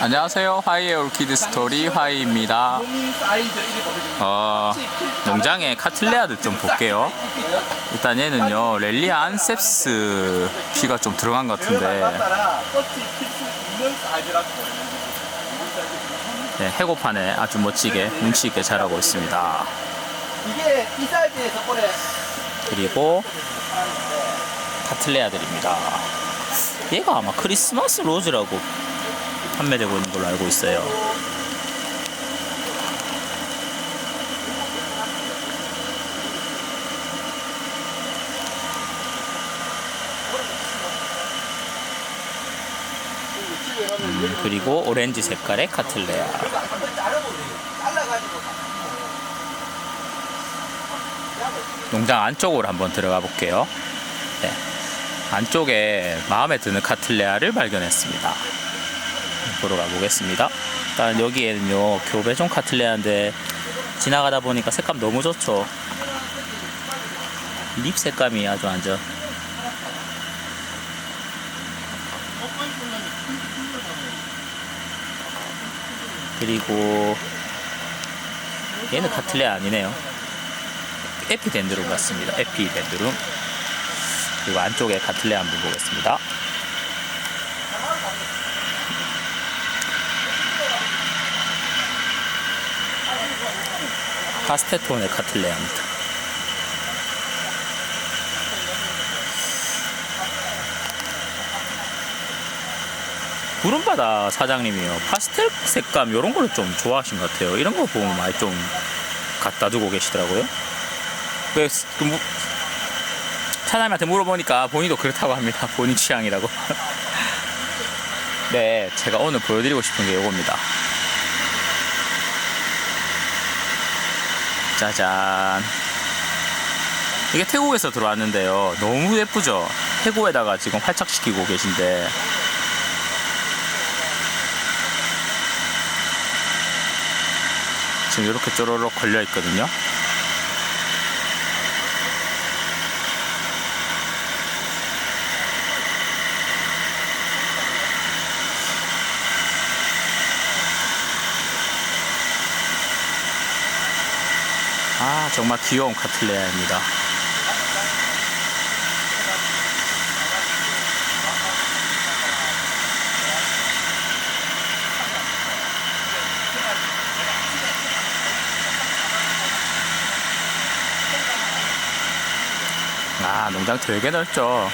안녕하세요. 화이의 올키드 스토리 화이입니다. 어, 농장에 카틀레아들 좀 볼게요. 일단 얘는요, 렐리아 안셉스 피가 좀 들어간 것 같은데, 네, 해고판에 아주 멋지게 운치 있게 자라고 있습니다. 그리고 카틀레아들입니다. 얘가 아마 크리스마스 로즈라고 판매되고 있는 걸로 알고 있어요. 음, 그리고 오렌지 색깔의 카틀레아. 농장 안쪽으로 한번 들어가 볼게요. 네. 안쪽에 마음에 드는 카틀레아를 발견했습니다. 보러 가보겠습니다. 일단 여기에는요 교배종 카틀레아인데 지나가다 보니까 색감 너무 좋죠. 립 색감이 아주 완전 그리고 얘는 카틀레아 아니네요. 에피덴드룸 같습니다. 에피덴드룸. 그리고 안쪽에 카틀레 한번 보겠습니다. 파스테톤의 카틀레아입니다. 구름바다 사장님이요. 파스텔 색감 이런 거를 좀 좋아하신 것 같아요. 이런 거 보면 많이 좀 갖다 두고 계시더라고요. 그, 그 무- 사장님한테 물어보니까 본인도 그렇다고 합니다. 본인 취향이라고. 네, 제가 오늘 보여드리고 싶은 게 이겁니다. 짜잔. 이게 태국에서 들어왔는데요. 너무 예쁘죠? 태국에다가 지금 활착시키고 계신데. 지금 이렇게 쪼로록 걸려 있거든요. 아 정말 귀여운 카틀레아입니다. 아 농장 되게 넓죠.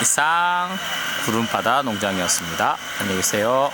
이상 구름바다 농장이었습니다. 안녕히 계세요.